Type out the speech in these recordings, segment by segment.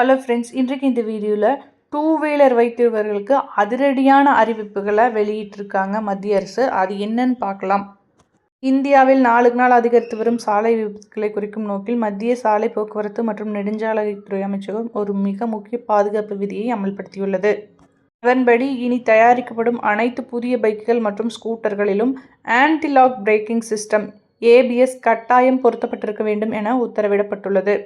Hello friends இன்றைக்கு இந்த வீடியோவில் டூ வீலர் வைத்திருப்பவர்களுக்கு அதிரடியான அறிவிப்புகளை வெளியிட்டிருக்காங்க மத்திய அரசு. அது என்னன்னு பார்க்கலாம். இந்தியாவில் நாளுக்கு நாள் அதிகரித்து வரும் சாலை விபத்துக்களை குறிக்கும் நோக்கில் மத்திய சாலை போக்குவரத்து மற்றும் நெடுஞ்சாலைத்துறை அமைச்சகம் ஒரு மிக முக்கிய பாதுகாப்பு விதியை அமல்படுத்தியுள்ளது. அதன்படி இனி தயாரிக்கப்படும் அனைத்து புதிய பைக்குகள் மற்றும் ஸ்கூட்டர்களிலும் ஆன்டிலாக் பிரேக்கிங் சிஸ்டம் ஏபிஎஸ் கட்டாயம் பொருத்தப்பட்டிருக்க வேண்டும் என உத்தரவிடப்பட்டுள்ளது.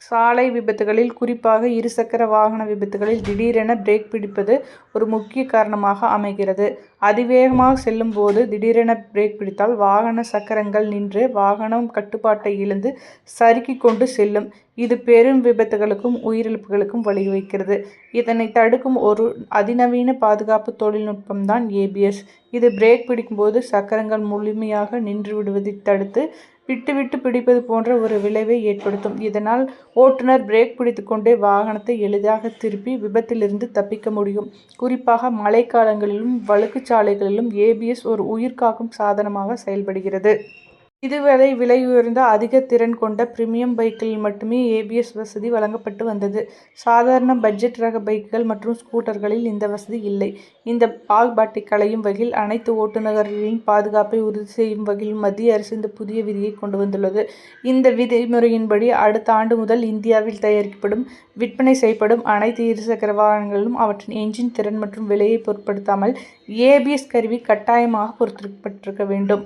சாலை விபத்துகளில் குறிப்பாக இருசக்கர வாகன விபத்துகளில் திடீரென பிரேக் பிடிப்பது ஒரு முக்கிய காரணமாக அமைகிறது. அதிவேகமாக செல்லும் போது திடீரென பிரேக் பிடித்தால் வாகன சக்கரங்கள் நின்று வாகனம் கட்டுப்பாட்டை இழந்து சறுக்கி கொண்டு செல்லும். இது பெரும் விபத்துகளுக்கும் உயிரிழப்புகளுக்கும் வழிவகுக்கிறது இதனை தடுக்கும் ஒரு அதிநவீன பாதுகாப்பு தொழில்நுட்பம்தான் ஏபிஎஸ் இது பிரேக் பிடிக்கும்போது சக்கரங்கள் முழுமையாக நின்று விடுவதை தடுத்து விட்டு விட்டு பிடிப்பது போன்ற ஒரு விளைவை ஏற்படுத்தும். இதனால் ஓட்டுநர் பிரேக் பிடித்துக்கொண்டே வாகனத்தை எளிதாக திருப்பி விபத்திலிருந்து தப்பிக்க முடியும். குறிப்பாக மழைக்காலங்களிலும் வழுக்குச்சாலைகளிலும் ஏபிஎஸ் ஒரு உயிர்காக்கும் சாதனமாக செயல்படுகிறது. இதுவரை விலை உயர்ந்த அதிக திறன் கொண்ட பிரீமியம் பைக்கில் மட்டுமே ஏபிஎஸ் வசதி வழங்கப்பட்டு வந்தது. சாதாரண பட்ஜெட் ரக பைக்குகள் மற்றும் ஸ்கூட்டர்களில் இந்த வசதி இல்லை. இந்த பாகுபாட்டை களையும் வகையில் அனைத்து ஓட்டுநர்களின் பாதுகாப்பை உறுதி செய்யும் வகையில் மத்திய அரசு இந்த புதிய விதியை கொண்டு வந்துள்ளது. இந்த விதிமுறையின்படி அடுத்த ஆண்டு முதல் இந்தியாவில் தயாரிக்கப்படும் விற்பனை செய்யப்படும் அனைத்து இருசக்கர வாகனங்களிலும் அவற்றின் என்ஜின் திறன் மற்றும் விலையை பொருட்படுத்தாமல் ஏபிஎஸ் கருவி கட்டாயமாக பொருத்தப்பட்டிருக்க வேண்டும்.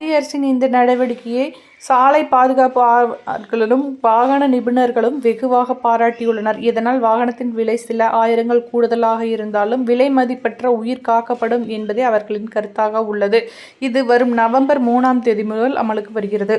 மத்திய அரசின் இந்த நடவடிக்கையை சாலை பாதுகாப்பு ஆர்வலர்களும் வாகன நிபுணர்களும் வெகுவாக பாராட்டியுள்ளனர். இதனால் வாகனத்தின் விலை சில ஆயிரங்கள் கூடுதலாக இருந்தாலும் விலை மதிப்பற்ற உயிர் காக்கப்படும் என்பதே அவர்களின் கருத்தாக உள்ளது. இது வரும் நவம்பர் மூணாம் தேதி முதல் அமலுக்கு வருகிறது.